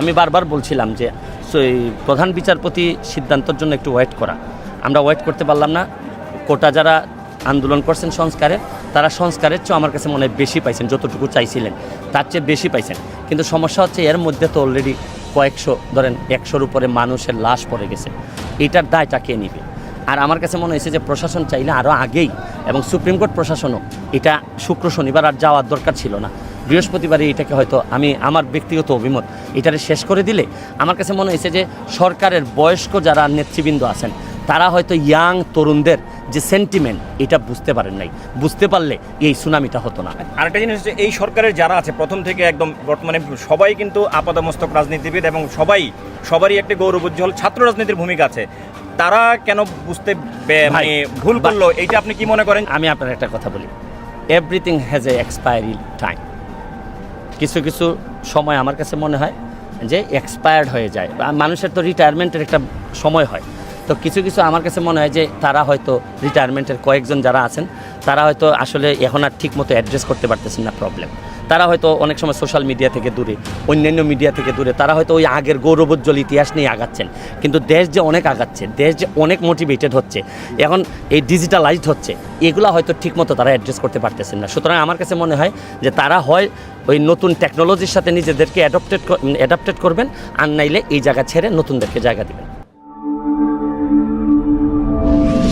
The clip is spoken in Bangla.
আমি বারবার বলছিলাম যে প্রধান বিচারপতি সিদ্ধান্তর জন্য একটু ওয়েট করা। আমরা ওয়েট করতে পারলাম না। কোটা যারা আন্দোলন করছেন সংস্কারের তারা সংস্কারের চেয়ে আমার কাছে মনে হয় বেশি পাইছেন, যতটুকু চাইছিলেন, তার চেয়ে বেশি পাইছেন। কিন্তু সমস্যা হচ্ছে এর মধ্যে তো অলরেডি কয়েকশো, ধরেন একশোর উপরে মানুষের লাশ পড়ে গেছে। এটার দায়টা কে নিবে? আর আমার কাছে মনে হয়েছে যে, প্রশাসন চাইলে আরও আগেই, এবং সুপ্রিম কোর্ট প্রশাসনও এটা শুক্র শনিবার আর যাওয়ার দরকার ছিল না। বৃহস্পতিবারে এটাকে হয়তো আমি আমার ব্যক্তিগত অভিমত এটারে শেষ করে দিলে আমার কাছে মনে হয়েছে যে সরকারের বয়স্ক যারা নেতৃবৃন্দ আছেন তারা হয়তো ইয়াং তরুণদের যে সেন্টিমেন্ট এটা বুঝতে পারেন নাই। বুঝতে পারলে এই সুনামিটা হতো না। আরেকটা জিনিস হচ্ছে এই সরকারের যারা আছে প্রথম থেকে একদম বর্তমানে সবাই কিন্তু আপাদমস্তক রাজনীতিবিদ এবং সবাই সবারই একটা গৌরবোজ্জ্বল ছাত্র রাজনীতির ভূমিকা আছে। তারা কেন বুঝতে মানে ভুল করল এইটা আপনি কি মনে করেন? আমি আপনার একটা কথা বলি। Everything has a expiry time কিছু কিছু সময় আমার কাছে মনে হয় যে এক্সপায়ার্ড হয়ে যায়। মানুষের তো রিটায়ারমেন্টের একটা সময় হয়। তো কিছু কিছু আমার কাছে মনে হয় যে তারা হয়তো রিটায়ারমেন্টের কয়েকজন যারা আছেন, তারা হয়তো আসলে এখন আর ঠিক মতো অ্যাড্রেস করতে পারতেছেন না প্রবলেম তারা হয়তো অনেক সময় সোশ্যাল মিডিয়া থেকে দূরে, অন্যান্য মিডিয়া থেকে দূরে, তারা হয়তো ওই আগের গৌরবোজ্জ্বল ইতিহাস নিয়ে আগাচ্ছেন। কিন্তু দেশ যে অনেক আগাচ্ছে, দেশ যে অনেক মোটিভেটেড হচ্ছে, এখন এই ডিজিটালাইজড হচ্ছে, এগুলো হয়তো ঠিকমতো তারা অ্যাড্রেস করতে পারতেছেন না। সুতরাং আমার কাছে মনে হয় যে তারা হয় ওই নতুন টেকনোলজির সাথে নিজেদেরকে অ্যাডপ্টেড অ্যাডাপ্টেড করবেন, আর নাইলে এই জায়গা ছেড়ে নতুনদেরকে জায়গা দিবেন।